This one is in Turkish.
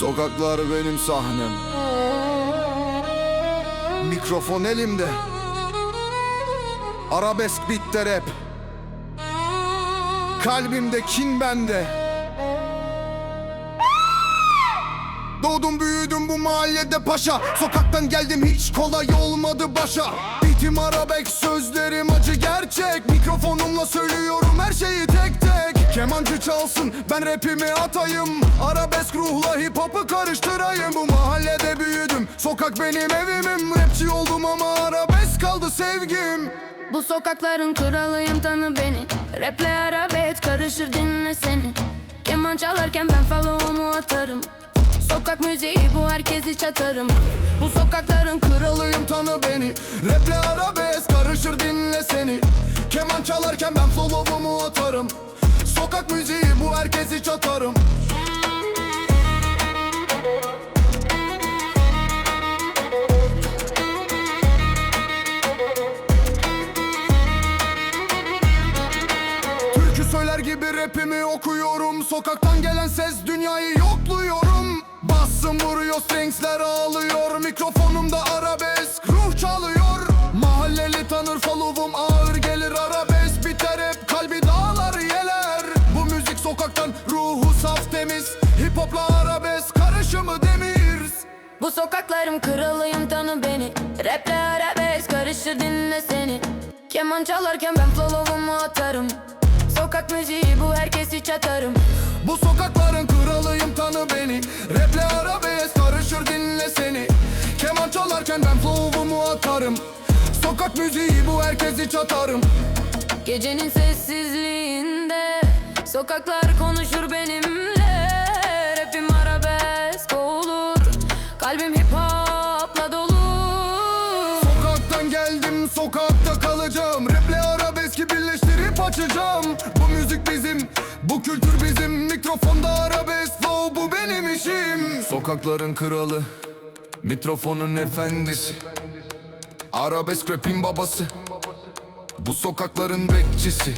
Sokaklar benim sahnem. Mikrofon elimde. Arabesk bitte rap. Kalbimde kin bende. Doğdum büyüdüm bu mahallede paşa. Sokaktan geldim hiç kolay olmadı başa. Bitim arabek sözlerim acı gerçek. Mikrofonumla söylüyorum her şeyi tek tek Kemancı çalsın ben rapimi atayım. Arabesk ruhla hip hop'u karıştırayım. Bu mahallede büyüdüm sokak benim evimim. Rapçi oldum ama arabesk kaldı sevgim. Bu sokakların kralıyım tanı beni. Raple arabet karışır dinle seni. Keman çalarken ben follow'umu atarım. Sokak müziği bu herkesi çatarım. Bu sokakların kralıyım tanı beni. Raple arabesk karışır dinle seni. Keman çalarken ben flow'umu atarım Sokak müziği bu herkesi çatarım. Türkü söyler gibi rapimi okuyorum. Sokaktan gelen ses dünyayı yokluyorum. Bassın vuruyor stringsler ağlıyor. Mikrofonumda arabesk karışımı demir? Bu sokakların kralıyım tanı beni. Raple arabesk karışır dinle seni. Keman çalarken ben follow'umu atarım. Sokak müziği bu herkesi çatarım Bu sokakların kralıyım tanı beni. Raple arabesk karışır dinle seni. Keman çalarken ben flow'umu atarım. Sokak müziği bu herkesi çatarım Gecenin sessizliğinde Sokaklar konuşur benimle Kalbim hip hopla dolu. Sokaktan geldim sokakta kalacağım. Raple arabeski birleştirip açacağım. Bu müzik bizim bu kültür bizim. Mikrofonda arabesk flow bu benim işim. Sokakların kralı Mikrofonun efendisi. Arabesk rapin babası Bu sokakların bekçisi